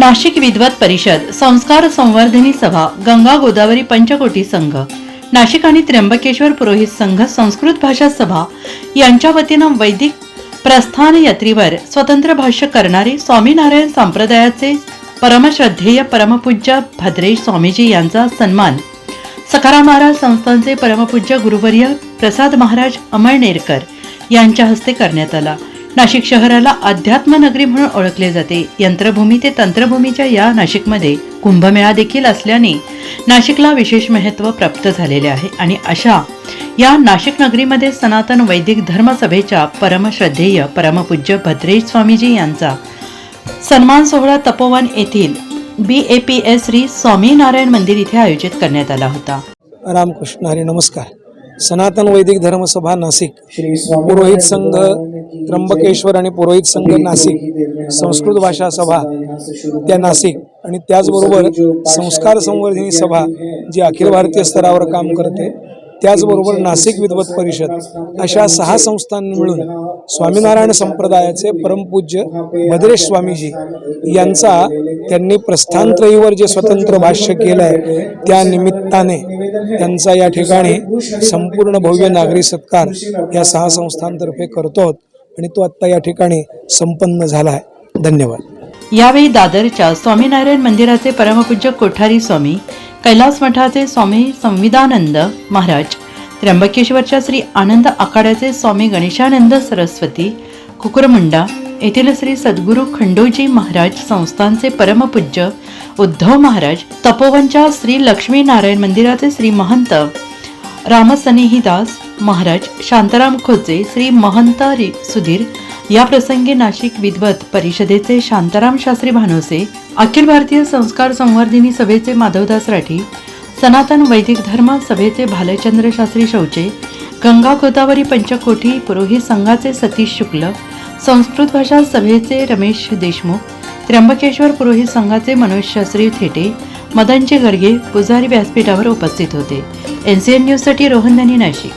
नाशिक विद्वत परिषद संस्कार संवर्धिनी सभा गंगा गोदावरी पंचकोटी संघ नाशिक आणि त्र्यंबकेश्वर पुरोहित संघ संस्कृत भाषा सभा यांच्या वतीनं वैदिक प्रस्थान यात्रीवर स्वतंत्र भाष्य करणारे स्वामीनारायण संप्रदायाचे परमश्रद्धेय परमपूज्य भद्रेश स्वामीजी यांचा सन्मान. सखारा महाराज संस्थांचे परमपूज्य गुरुवर्य प्रसाद महाराज अमळनेरकर यांच्या हस्ते करण्यात आला. नाशिक शहराला अध्यात्म नगरी म्हणून ओळखले जाते. यंत्रभूमी ते तंत्रभूमीच्या या नाशिकमध्ये कुंभमेळा देखील असल्याने नाशिकला विशेष महत्त्व प्राप्त झालेले आहे आणि अशा या नाशिक नगरीमध्ये सनातन वैदिक धर्मसभेच्या परमश्रद्धेय परमपूज्य भद्रेश स्वामीजी यांचा सन्मान सोहळा तपोवन येथील B A P S Shri Swaminarayan मंदिर इथे आयोजित करण्यात आला होता. रामकृष्ण हरी नमस्कार. सनातन वैदिक धर्मसभा नाशिक पुरोहित संघ त्र्यंबकेश्वर आणि पुरोहित संघ नाशिक संस्कृत भाषा सभा त्या नाशिक आणि त्याचबरोबर संस्कार संवर्धिनी सभा जी अखिल भारतीय स्तरावर काम करते त्याचबरोबर नाशिक विद्वत परिषद अशा सहा संस्थांनी मिळून स्वामीनारायण संप्रदायाचे परमपूज्य भद्रेश स्वामीजी यांचा त्यांनी प्रस्थानत्रयीवर जे स्वतंत्र भाष्य केलं आहे त्या निमित्ताने त्यांचा या ठिकाणी संपूर्ण भव्य नागरी सत्कार या सहा संस्थांतर्फे करतो आहोत आणि तो आत्ता या ठिकाणी संपन्न झाला आहे. धन्यवाद. यावेळी दादरच्या स्वामीनारायण मंदिराचे परमपूज्य कोठारी स्वामी कैलास मठाचे स्वामी संविधानंद महाराज त्र्यंबकेश्वरच्या श्री आनंद आखाड्याचे स्वामी गणेशानंद सरस्वती कुकुरमुंडा येथील श्री सद्गुरू खंडोजी महाराज संस्थानचे परमपूज्य उद्धव महाराज तपोवनच्या श्री लक्ष्मीनारायण मंदिराचे श्री महंत रामसनेहीदास महाराज शांताराम खोचे श्री महंत सुधीर या प्रसंगी नाशिक विद्वत परिषदेचे शांताराम शास्त्री भानोसे अखिल भारतीय संस्कार संवर्धिनी सभेचे माधवदास राठी सनातन वैदिक धर्म सभेचे भालचंद्र शास्त्री शौचे गंगा गोदावरी पंचकोठी पुरोहित संघाचे सतीश शुक्ल संस्कृत भाषा सभेचे रमेश देशमुख त्र्यंबकेश्वर पुरोहित संघाचे मनोज शास्त्री थेटे मदनचे गर्गे पुजारी व्यासपीठावर उपस्थित होते. एन सी एन न्यूजसाठी रोहन धनी नाशिक.